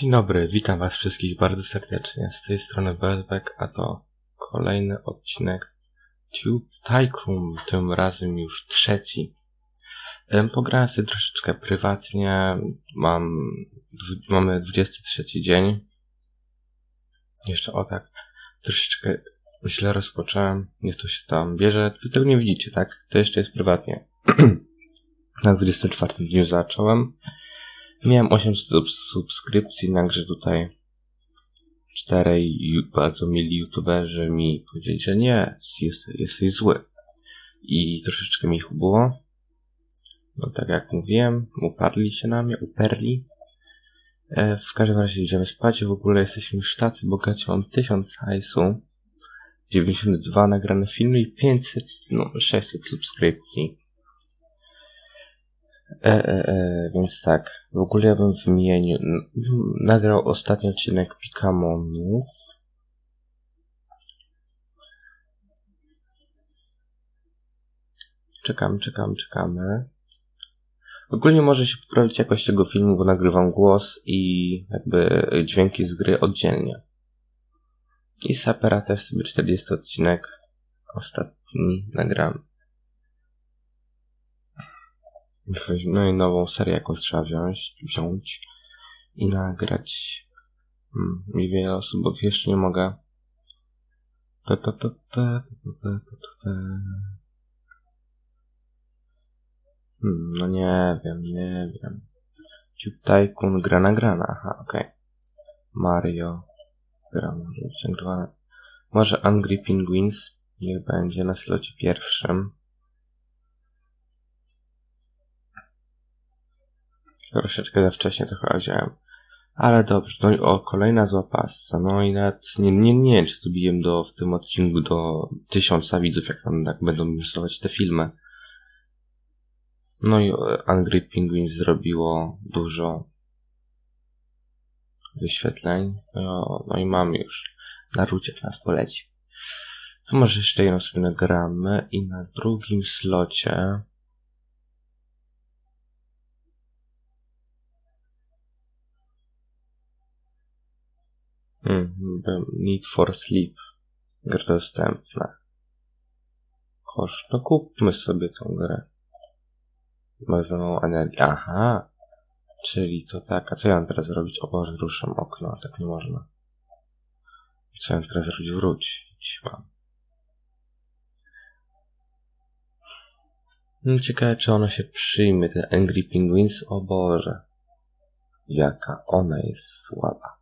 Dzień dobry, witam was wszystkich bardzo serdecznie. Z tej strony Belbeck, a to kolejny odcinek Tube Tycoon, tym razem już trzeci. Em, Pograłem sobie troszeczkę prywatnie, mam, mamy 23 dzień. Jeszcze o tak, troszeczkę źle rozpocząłem, niech to się tam bierze. Wy tego nie widzicie, tak? To jeszcze jest prywatnie. Na 24 dniu zacząłem. Miałem 800 subs- subskrypcji, także tutaj czterej bardzo mili youtuberzy mi powiedzieli, że nie, jest, jesteś zły. I troszeczkę mi ich było. No tak jak mówiłem, uparli się na mnie, uperli. E, w każdym razie idziemy spać, w ogóle jesteśmy już tacy bogaci, mam 1000 hajsu, 92 nagrane filmy i 500, no 600 subskrypcji. E, e, e, więc tak, w ogóle ja bym wymienił, nagrał ostatni odcinek Pikamonów. Czekamy, czekamy, czekamy. Ogólnie może się poprawić jakość tego filmu, bo nagrywam głos i jakby dźwięki z gry oddzielnie. I Sapera też sobie 40 odcinek ostatni nagramy. No i nową serię jakąś trzeba wziąć, wziąć i nagrać. Hmm, I wiele osób, bo jeszcze nie mogę. Pe, pe, pe, pe, pe, pe, pe. Hmm, no nie wiem, nie wiem. Tube Tycoon gra nagrana, aha, okej. Mario gra może być. Może Angry Penguins niech będzie na slocie pierwszym. Troszeczkę za wcześnie chyba wziąłem. Ale dobrze, no o, kolejna zła passa. No i nawet nie, nie, nie wiem, czy dobiję do, w tym odcinku do tysiąca widzów, jak tam tak będą rysować te filmy. No i e, Angry Penguins zrobiło dużo wyświetleń. No, no i mam już. Naruciek nas poleci. To może jeszcze jedną sobie nagramy i na drugim slocie Need for Sleep. Gra dostępna. Kosz, no kupmy sobie tą grę. Za mało energii. Aha. Czyli to tak. A co ja mam teraz zrobić? O Boże, ruszam okno. Tak nie można. Co ja mam teraz zrobić? Wrócić mam. No, ciekawe, czy ona się przyjmie, ten Angry Penguins. O Boże. Jaka ona jest słaba.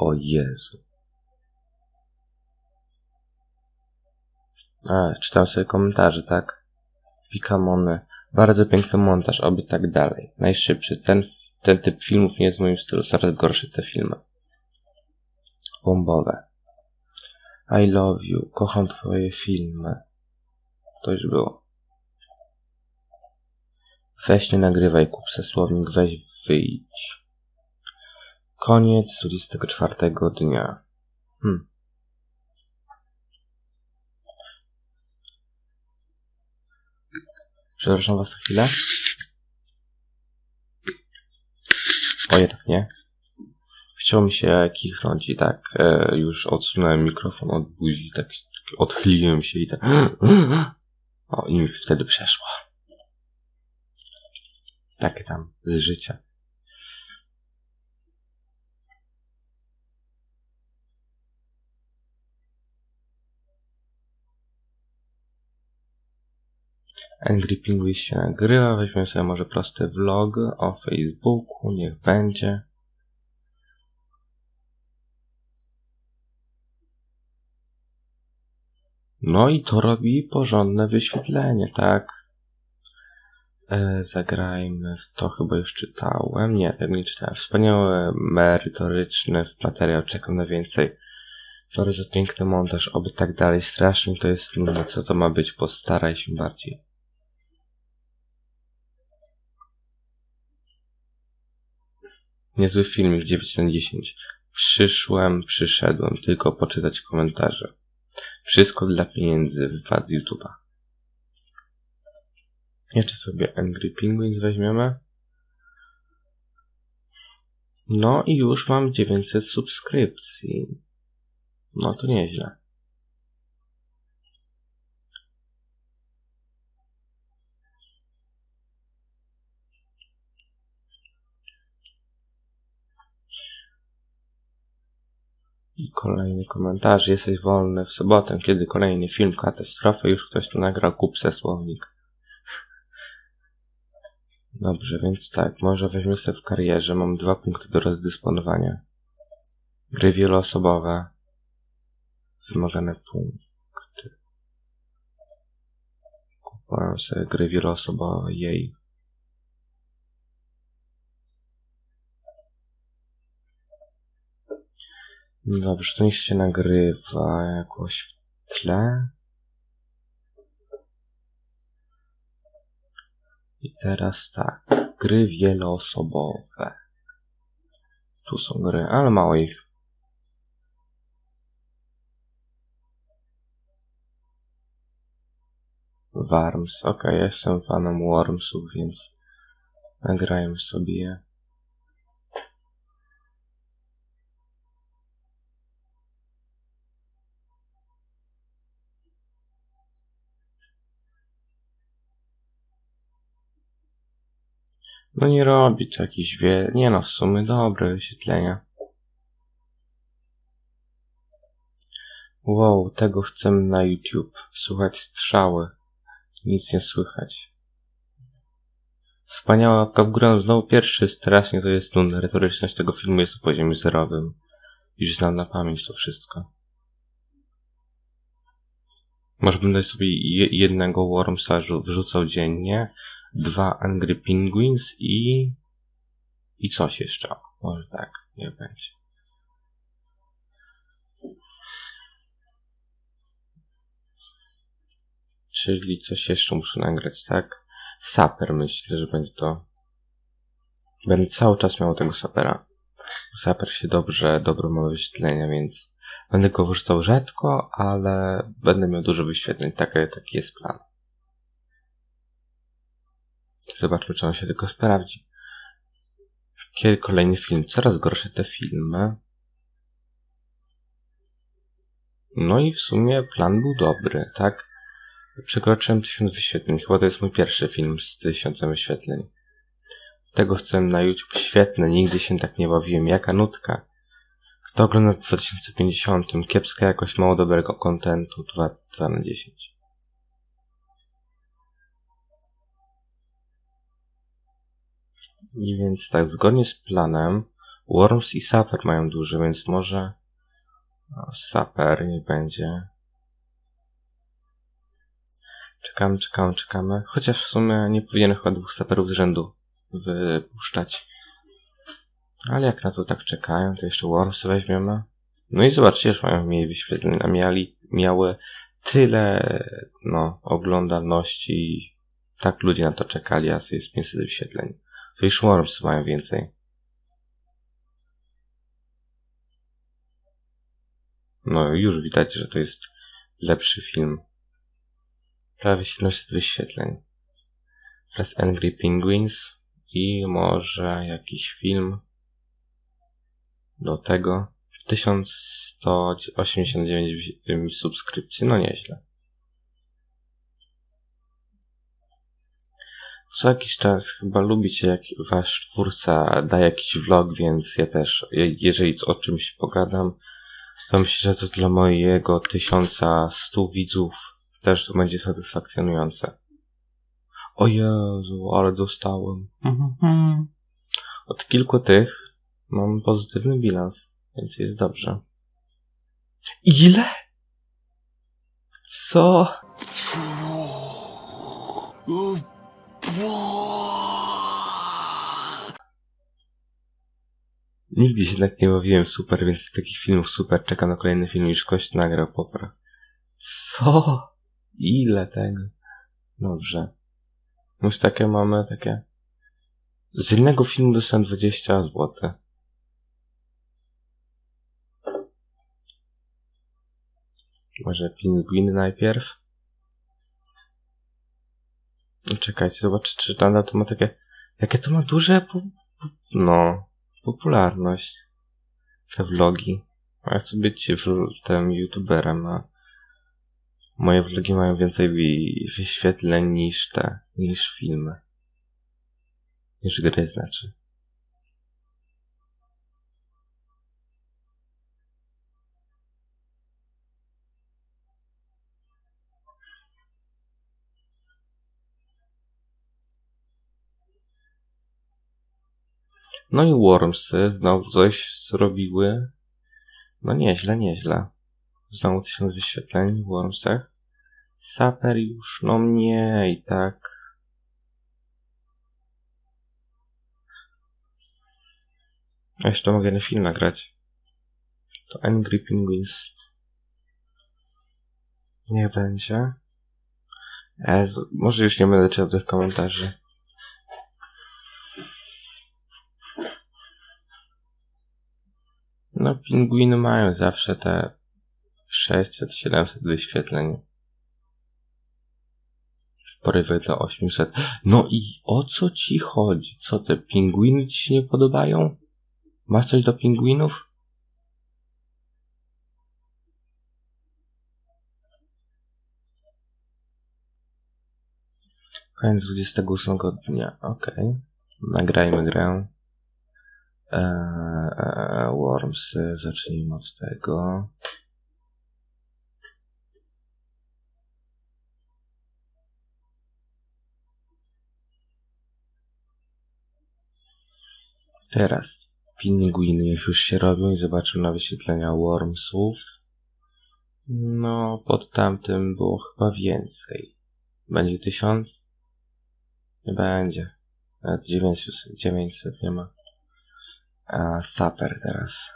O Jezu. A, czytam sobie komentarze, tak? Pikamony. Bardzo piękny montaż, oby tak dalej. Najszybszy. Ten, ten typ filmów nie jest w moim stylu. Coraz gorsze te filmy. Bombowe. I love you. Kocham twoje filmy. To już było. Weź nie nagrywaj, kup se słownik, weź wyjdź. Koniec 24 dnia. Hmm. Przepraszam was na chwilę. O, jednak nie. Chciało mi się kichnąć i tak e, już odsunąłem mikrofon od buzi, tak odchyliłem się i tak o, i mi wtedy przeszło. Takie tam z życia. Angry Penguins się nagrywa, weźmiemy sobie może prosty vlog o Facebooku, niech będzie. No i to robi porządne wyświetlenie, tak? E, zagrajmy w to, chyba już czytałem. Nie, tego nie czytałem. Wspaniały, merytoryczny materiał, czekam na więcej. Bardzo piękny montaż, oby tak dalej. Strasznie to jest nudne, co to ma być, postaraj się bardziej. Niezły filmik 9 na 10. Przyszłem, przyszedłem, tylko poczytać komentarze. Wszystko dla pieniędzy, wypad z YouTube'a. Jeszcze sobie Angry Penguins weźmiemy. No i już mam 900 subskrypcji. No to nieźle. I kolejny komentarz. Jesteś wolny w sobotę, kiedy kolejny film katastrofy. Już ktoś tu nagrał kup se słownik. Dobrze, więc tak, może weźmy sobie w karierze. Mam dwa punkty do rozdysponowania. Gry wieloosobowe. Wymagane punkty. Kupuję sobie gry wieloosobowe. Jej. Dobrze, to niech się nagrywa jakoś w tle. I teraz tak, gry wieloosobowe. Tu są gry, ale mało ich. Worms, ok, jestem fanem Wormsów, więc nagrajmy sobie No nie robi to jakiś wie... Nie no, w sumie dobre wyświetlenia. Wow, tego chcemy na YouTube. Słuchać strzały. Nic nie słychać. Wspaniała łapka w górę. Znowu pierwszy, strasznie to jest nudne. Retoryczność tego filmu jest na poziomie zerowym. Już znam na pamięć to wszystko. Może będę sobie je- jednego Wormsa rzu- wrzucał dziennie, dwa Angry Penguins i... i coś jeszcze. Może tak, nie będzie. Czyli coś jeszcze muszę nagrać, tak? Saper myślę, że będzie to. Będę cały czas miał tego sapera. Saper się dobrze, dobrze ma wyświetlenia, więc będę go wrzucał rzadko, ale będę miał dużo wyświetleń. Taki, taki jest plan. Zobaczmy, czy on się tylko sprawdzi. Kolejny film? Coraz gorsze te filmy. No i w sumie plan był dobry, tak? Przekroczyłem tysiąc wyświetleń. Chyba to jest mój pierwszy film z tysiącem wyświetleń. Tego chcę na YouTube. Świetne, nigdy się tak nie bawiłem. Jaka nutka. Kto ogląda w 2050? Kiepska jakość mało dobrego kontentu. 2, 2 na 10. I więc tak, zgodnie z planem Worms i Saper mają duży, więc może no, Saper nie będzie. Czekamy, czekamy, czekamy. Chociaż w sumie nie powinien chyba dwóch Saperów z rzędu wypuszczać. Ale jak na to tak czekają, to jeszcze Worms weźmiemy. No i zobaczcie, już mają mniej wyświetleń, a miały tyle no, oglądalności. Tak ludzie na to czekali, a jest 500 wyświetleń. To już Worms mają więcej. No już widać, że to jest lepszy film. Prawie 700 wyświetleń. Teraz Angry Penguins i może jakiś film do tego. 1189 subskrypcji, no nieźle. Co jakiś czas chyba lubicie, jak wasz twórca da jakiś vlog, więc ja też, je- jeżeli o czymś pogadam, to myślę, że to dla mojego 1100 widzów też to będzie satysfakcjonujące. O Jezu, ale dostałem. Mhm. Od kilku tych mam pozytywny bilans, więc jest dobrze. Ile? Co? Nigdy się tak nie bawiłem super, więc takich filmów super. Czekam na kolejny film, już ktoś nagrał popra. Co? Ile tego? Dobrze. Już takie mamy, takie... Z innego filmu dostałem 20 zł. Może pingwin najpierw? No Czekajcie, zobaczę, czy nadal to ma takie... Jakie to ma duże... No... popularność. Te vlogi. Ja chcę być tym youtuberem, a moje vlogi mają więcej wi- wyświetleń niż te, niż filmy. Niż gry znaczy. No i Wormsy znowu coś zrobiły. No nieźle, nieźle. Znowu tysiąc wyświetleń w Wormsach. Saper już, no mniej, tak. Jeszcze mogę na film nagrać. To Angry Penguins. Niech będzie. Jezu, może już nie będę czytał tych komentarzy. No, pingwiny mają zawsze te 600-700 wyświetleń. W porywie do 800. No i o co ci chodzi? Co te pingwiny ci się nie podobają? Masz coś do pingwinów? Koniec 28 dnia. Okej. Nagrajmy grę. Eee, Worms, zacznijmy od tego. Teraz pingwiny niech już się robią i zobaczę na wyświetlenia Wormsów. No, pod tamtym było chyba więcej. Będzie tysiąc? Nie będzie. Nawet 900, 900 nie ma. A Saper teraz.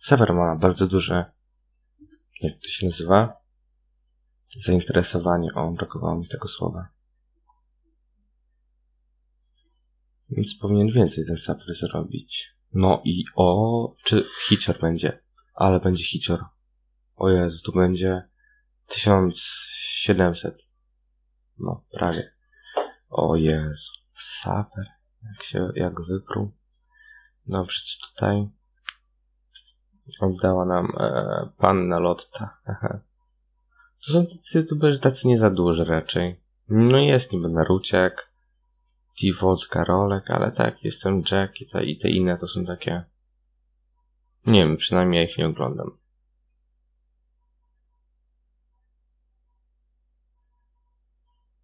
Saper ma bardzo duże, jak to się nazywa? Zainteresowanie. O, brakowało mi tego słowa. Więc powinien więcej ten Saper zrobić. No i o, czy hicior będzie? Ale będzie hicior. O Jezu, tu będzie 1700. No, prawie. O Jezu, Saper. Jak się, jak wyprół. Dobrze, co tutaj? Oddała nam e, panna Lotta. To są tacy youtuberzy tacy nie za duży raczej. No jest niby Naruciak, Default Karolek, ale tak, jestem Jack i te, i te inne to są takie... Nie wiem, przynajmniej ja ich nie oglądam.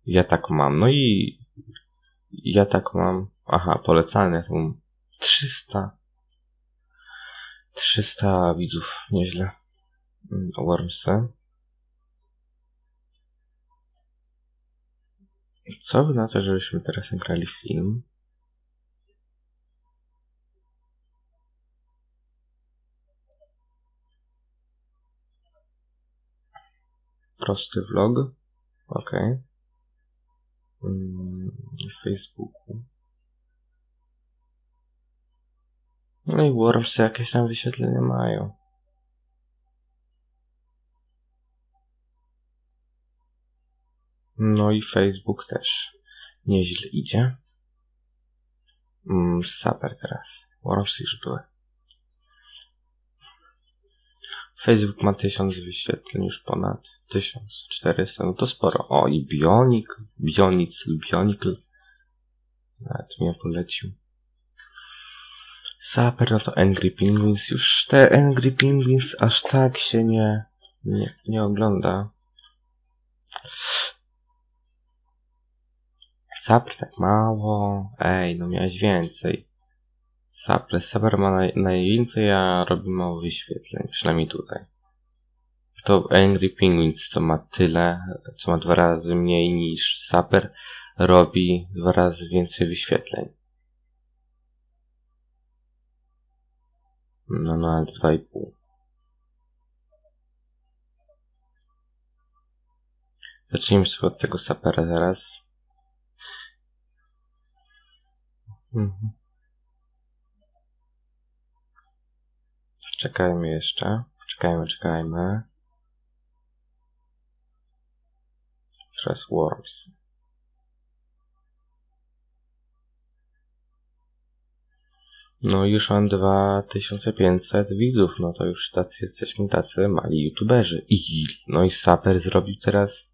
Ja tak mam. No i ja tak mam. Aha, polecalne są 300. 300 widzów, nieźle. Mm, Wormsy. Co by na to, żebyśmy teraz nagrali film? Prosty vlog. Ok. Mm, W Facebooku. No i Wormsy jakieś tam wyświetlenia mają. No i Facebook też nieźle idzie. Mm, Saper teraz. Wormsy już były. Facebook ma 1000 wyświetleń, już ponad 1400, no to sporo. O, i Bionik, Bionic, Bionicl. Nawet mnie polecił. Saper, no to Angry Penguins. Już te Angry Penguins aż tak się nie, nie, nie ogląda. Saper tak mało. Ej, no miałeś więcej. Saper, Saper ma naj, najwięcej, a robi mało wyświetleń. Przynajmniej tutaj. To Angry Penguins, co ma tyle, co ma dwa razy mniej niż Saper, robi dwa razy więcej wyświetleń. No, no, ale dwa i pół. Zacznijmy sobie od tego sapera zaraz. Mhm. Czekajmy jeszcze. Czekajmy, czekajmy. Teraz Worms. No już mam 2500 widzów, no to już tacy jesteśmy tacy mali youtuberzy. I no i Saper zrobił teraz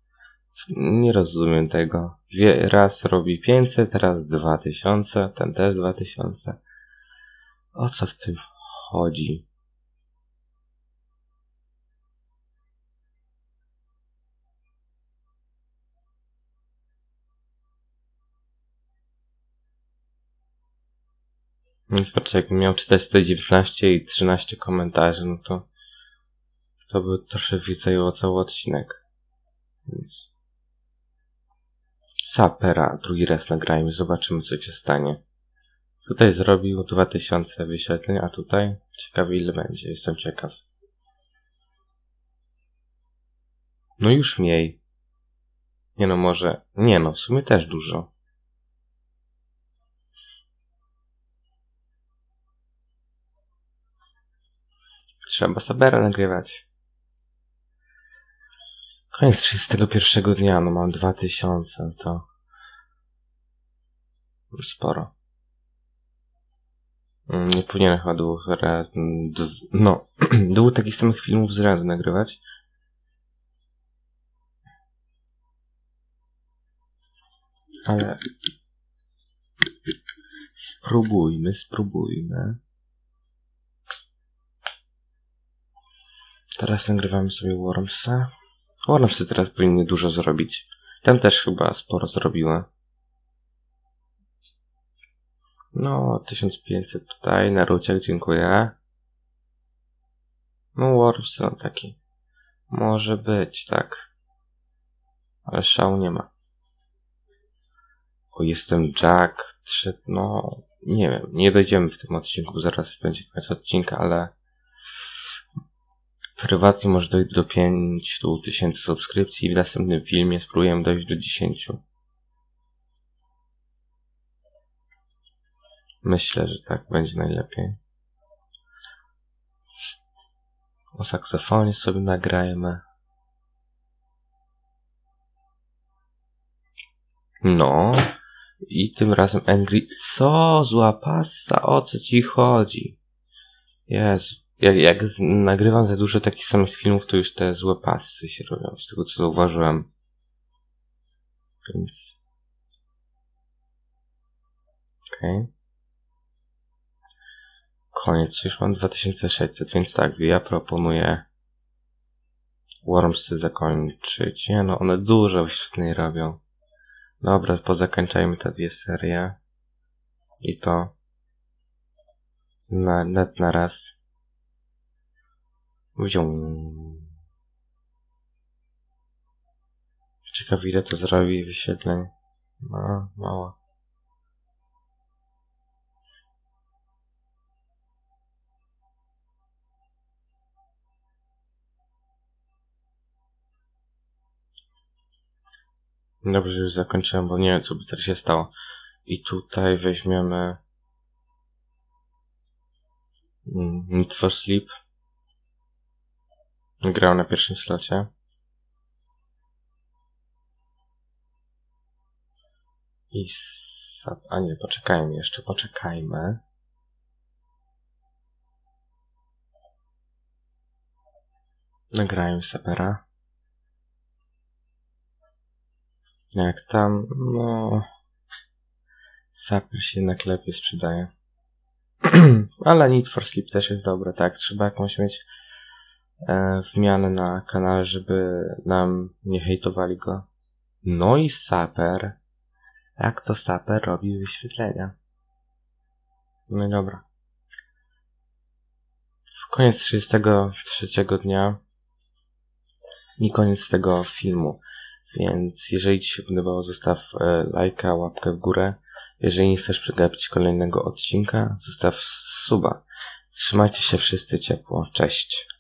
nie rozumiem tego. Wie, raz robi 500, raz 2000, ten też 2000. O co w tym chodzi? Więc patrzę, jakbym miał czytać te 19 i 13 komentarzy, no to to by więcej o cały odcinek. Więc... Sapera drugi raz nagrajmy, zobaczymy co się stanie. Tutaj zrobił 2000 wyświetleń, a tutaj ciekawy ile będzie, jestem ciekaw. No już mniej. Nie no, może... Nie no, w sumie też dużo. Trzeba Sabera nagrywać. Koniec 31 dnia, no mam 2000, to sporo. Mm, Nie powinienem chyba dwóch raz, no, dwóch takich samych filmów z rzędu nagrywać. Ale spróbujmy, spróbujmy. Teraz nagrywamy sobie Wormsa. Wormsy teraz powinny dużo zrobić. Tam też chyba sporo zrobiły. No, 1500 tutaj, Naruciak, dziękuję. No, Worms, no taki. Może być, tak. Ale szału nie ma. O, jestem Jack, trzy, no, nie wiem, nie dojdziemy w tym odcinku, zaraz będzie koniec odcinka, ale prywatnie może dojść do 5 tysięcy subskrypcji i w następnym filmie spróbujemy dojść do 10. Myślę, że tak będzie najlepiej. O saksofonie sobie nagrajmy. No. I tym razem Angry... Co? Zła pasa? O co ci chodzi? Jezu. Jak, jak nagrywam za dużo takich samych filmów, to już te złe pasy się robią, z tego co zauważyłem. Więc... Okej. Okay. Koniec, już mam 2600, więc tak, ja proponuję Wormsy zakończyć. Nie no, one dużo wyświetleń robią. Dobra, pozakończajmy te dwie serie. I to na, net na raz. Wziął. Ciekaw ile to zrobi wyświetleń. No, mało. Dobrze, już zakończyłem, bo nie wiem, co by teraz się stało. I tutaj weźmiemy mm, Need for Sleep. Grał na pierwszym slocie. I sap... A nie, poczekajmy jeszcze, poczekajmy. Nagrałem sapera. Jak tam, no... Saper się jednak lepiej sprzedaje. Ale Need for Sleep też jest dobre, tak? Trzeba jakąś mieć e, wmianę na kanale, żeby nam nie hejtowali go. No i Saper. Jak to Saper robi wyświetlenia? No i dobra. W koniec 33 dnia i koniec tego filmu. Więc jeżeli Ci się podobało, zostaw e, lajka, łapkę w górę. Jeżeli nie chcesz przegapić kolejnego odcinka, zostaw suba. Trzymajcie się wszyscy ciepło. Cześć.